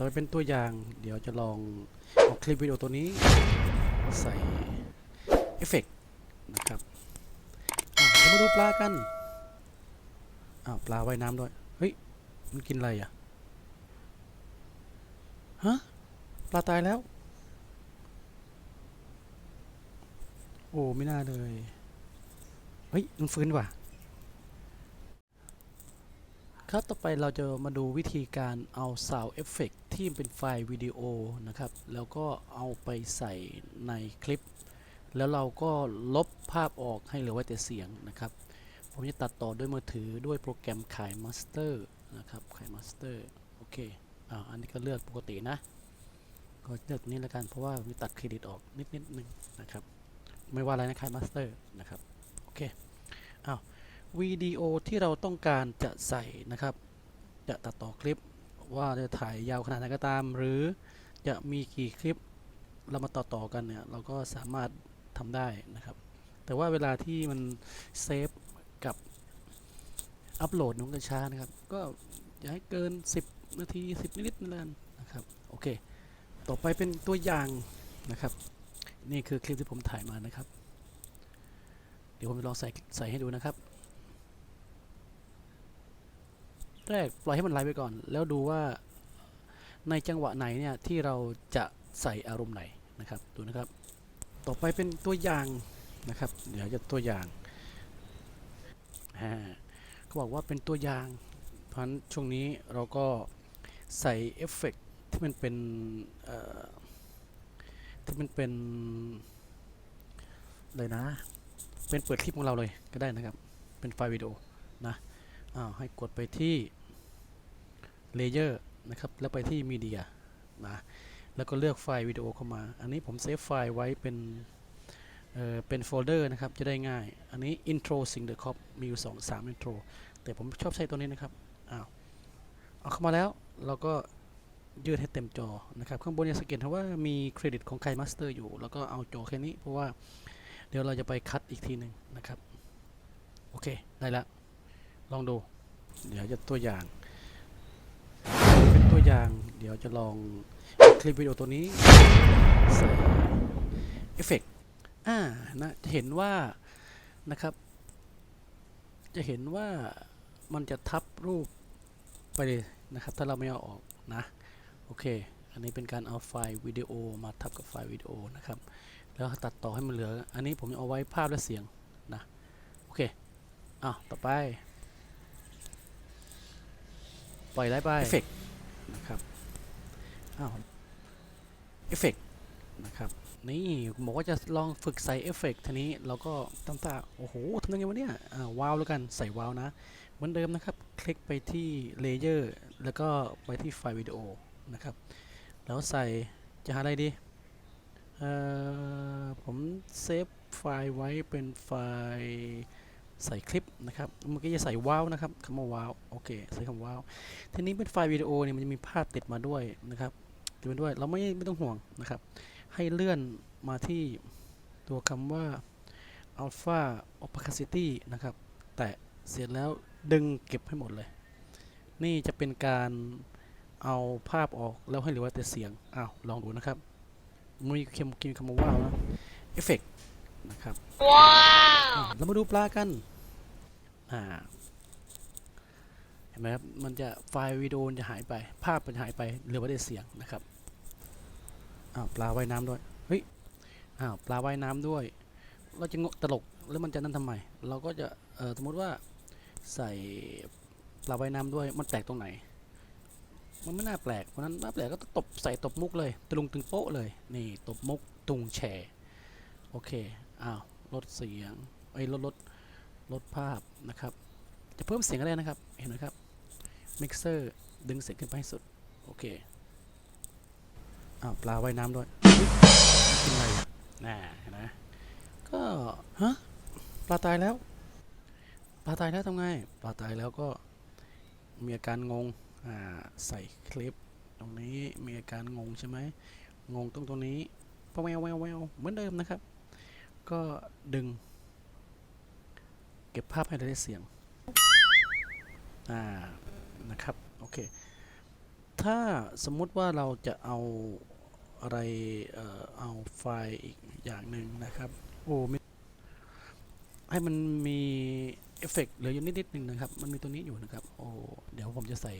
ต่อไปเป็นตัวอย่าง เดี๋ยวจะลองเอาคลิปวิดีโอตัวนี้ ใส่เอฟเฟกต์นะครับอะเดี๋ยวมาดูปลากัน อ้าวปลาว่ายน้ำด้วย เฮ้ย มันกินอะไรอะ ฮะ ปลาตายแล้ว โอ้ ไม่น่าเลย เฮ้ย มันฟื้นว่ะ ครับ ต่อไปเราจะมาดูวิธีการเอา Sound Effect ที่เป็นไฟล์วิดีโอนะครับ แล้วก็เอาไปใส่ในคลิป แล้วเราก็ลบภาพออกให้เหลือไว้แต่เสียงนะครับ ผมจะตัดต่อด้วยมือถือด้วยโปรแกรมขาย Master นะครับขาย Master โอเคอ่าอันนี้ก็เลือกปกตินะ ก็เลือกนี้แล้วกันเพราะว่าผมจะตัดเครดิตออกนิดนิดนึงนะครับ ไม่ว่าอะไรนะขาย Master นะครับ โอเคอ้าว วิดีโอที่เราต้องการจะใส่นะครับ จะตัดต่อคลิปว่าจะถ่ายยาวขนาดไหนก็ตาม หรือจะมีกี่คลิปเรามาต่อต่อกันเนี่ยเราก็สามารถทำได้นะครับ แต่ว่าเวลาที่มันเซฟกับอัปโหลดมันก็ช้านะครับ ก็อย่าให้เกิน 10 นาที 10 นิดๆนั่นแหละนะครับ โอเค ต่อไปเป็นตัวอย่างนะครับ นี่คือคลิปที่ผมถ่ายมานะครับ เดี๋ยวผมจะลองใส่ใส่ให้ดูนะครับ แรกปล่อยให้มันไหลไปก่อน แล้วดูว่าในจังหวะไหนเนี่ยที่เราจะใส่อารมณ์ไหนนะครับดูนะครับ ต่อไปเป็นตัวอย่างนะครับ เดี๋ยวจะตัวอย่างเขาบอกว่าเป็นตัวอย่าง เพราะช่วงนี้เราก็ใส่เอฟเฟกต์ที่มันเป็นที่มันเป็นเลยนะ เป็นเปิดคลิปของเราเลยก็ได้นะครับ เป็นไฟล์วิดีโอนะอ้าวให้กดไปที่ Layer นะครับ แล้วไปที่ Media นะ แล้วก็เลือกไฟล์วิดีโอเข้ามา อันนี้ผมเซฟไฟล์ไว้เป็นเอ่อเป็นโฟลเดอร์นะครับ จะได้ง่าย อันนี้ Intro Sing the Cop มีอยู่2 3 Intro แต่ผมชอบใช้ตัวนี้นะครับ อ้าว เอาเข้ามาแล้ว เราก็ยืดให้เต็มจอนะครับ ข้างบนเนี่ยสังเกตว่ามีเครดิตของ Kai Master อยู่ แล้วก็เอาจอแค่นี้ เพราะว่าเดี๋ยวเราจะไปคัดอีกทีหนึ่งนะครับ โอเค ได้แล้วลองดู เดี๋ยวจะตัวอย่าง ตัวอย่าง เดี๋ยวจะลองคลิปวิดีโอตัวนี้ใส่เอฟเฟกต์อ่านะจะเห็นว่านะครับ จะเห็นว่ามันจะทับรูปไปเลยนะครับ ถ้าเราไม่เอาออกนะ โอเค อันนี้เป็นการเอาไฟล์วิดีโอมาทับกับไฟล์วิดีโอนะครับ แล้วตัดต่อให้มันเหลือ อันนี้ผมเอาไว้ภาพและเสียงนะ โอเคอ้าวต่อไป ปล่อยไล่ไปเอฟเฟก นะครับอ้าวเอฟเฟกนะครับนี่บอกว่าจะลองฝึกใส่เอฟเฟกทีนี้เราก็ตั้งแตาโอ้โหทำยังไงวะเนี่ยอ่าว้าวแล้วกันใส่ว้าวนะ เหมือนเดิมนะครับ คลิกไปที่เลเยอร์แล้วก็ไปที่ไฟล์วิดีโอนะครับ แล้วใส่จะหาอะไรดีเอ่อผมเซฟไฟล์ไว้เป็นไฟล์ ใส่คลิปนะครับเมื่อกี้จะใส่ว้าวนะครับคำว่าว้าวโอเคใส่คำว้าวทีนี้เป็นไฟล์วิดีโอเนี่ยมันจะมีภาพติดมาด้วยนะครับติดมาด้วยเราไม่ไม่ต้องห่วงนะครับ ให้เลื่อนมาที่ตัวคำว่า alpha opacity นะครับ แตะเสร็จแล้วดึงเก็บให้หมดเลย นี่จะเป็นการเอาภาพออกแล้วให้เหลือแต่เสียงอ้าวลองดูนะครับมีเค็มกินคำว่าว้าวนะเอฟเฟกนะครับว้าว เรามาดูปลากัน อ่า เห็นไหมครับ มันจะไฟล์วิดีโอจะหายไป ภาพมันจะหายไป เหลือไว้แต่เสียงนะครับ อ้าวปลาว่ายน้ำด้วย เฮ้ย อ้าวปลาว่ายน้ำด้วย เราจะงงตลกแล้วมันจะนั่นทำไม เราก็จะ เออสมมติว่าใส่ปลาว่ายน้ำด้วย มันแปลกตรงไหน มันไม่น่าแปลก เพราะนั้นน่าแปลกก็ตบใส่ตบมุกเลยตะลุงตึงโป๊ะเลย นี่ตบมุกตุงแฉโอเค อ้าว ลดเสียง อ้ลดลดลดภาพนะครับ จะเพิ่มเสียงก็ได้นะครับ เห็นไหมครับมิกเซอร์ดึงเสียงขึ้นไปให้สุด โอเคอ้าวปลาว่ายน้ำด้วยกินอะไรอะน่าเห็นไหมก็ฮะปลาตายแล้ว ปลาตายแล้วทำไง ปลาตายแล้วก็มีอาการงง อ่า ใส่คลิป ตรงนี้มีอาการงงใช่ไหม งงตรงตรงนี้แววแววแววเหมือนเดิมนะครับ ก็ดึง ก็บภาพให้ได้เสียงอ่านะครับโอเคถ้าสมมุติว่าเราจะเอาอะไรเอ่อเอาไฟล์อีกอย่างหนึ่งนะครับโอ้ไม่ให้มันมีเอฟเฟกต์เหลืออยู่นิดนิดหนึ่งนะครับ มันมีตัวนี้อยู่นะครับโอ้เดี๋ยวผมจะใส่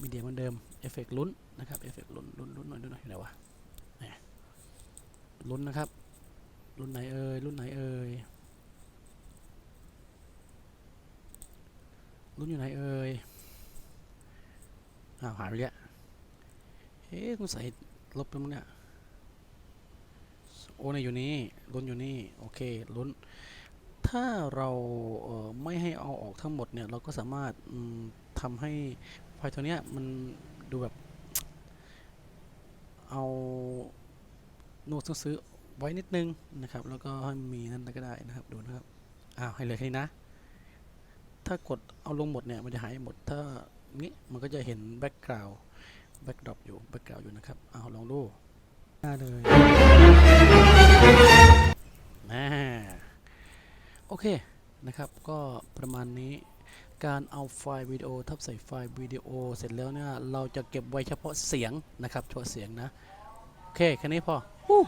มีเดียเหมือนเดิมเอฟเฟกต์ลุ้นนะครับเอฟเฟกต์ลุ้นลุ้นลุ้นหน่อยลุ้นหน่อยไหนวะแหมลุ้นนะครับ รุ่นไหนเอ่ยรุ่นไหนเอ่ย รุ่นอยู่ไหนเอ่ยอ้าวหายไปแล้วเอ๊ะสงสัยลบไปมั้งเนี่ย โอ้ในอยู่นี่ลุ้นอยู่นี่ โอเคลุ้น ถ้าเราเไม่ให้เอาออกทั้งหมดเนี่ย เราก็สามารถอืมทำให้ไฟตัวเนี้ยมันดูแบบ เอาโน้ตซื้อไว้นิดนึงนะครับ แล้วก็ให้มีนั่นก็ได้นะครับ ดูนะครับ อ้าว ให้เลยแค่นี้นะ ถ้ากดเอาลงหมดเนี่ยมันจะหายหมด ถ้านี้มันก็จะเห็นแบ็กกราวด์แบ็กดรอปอยู่แบ็กกราวด์อยู่นะครับเอาลองดูได้เลยนะโอเคนะครับ ก็ประมาณนี้การเอาไฟล์วิดีโอทับใส่ไฟล์วิดีโอเสร็จแล้วเนี่ยเราจะเก็บไว้เฉพาะเสียงนะครับเฉพาะเสียงนะ โอเค แค่นี้พอ Woo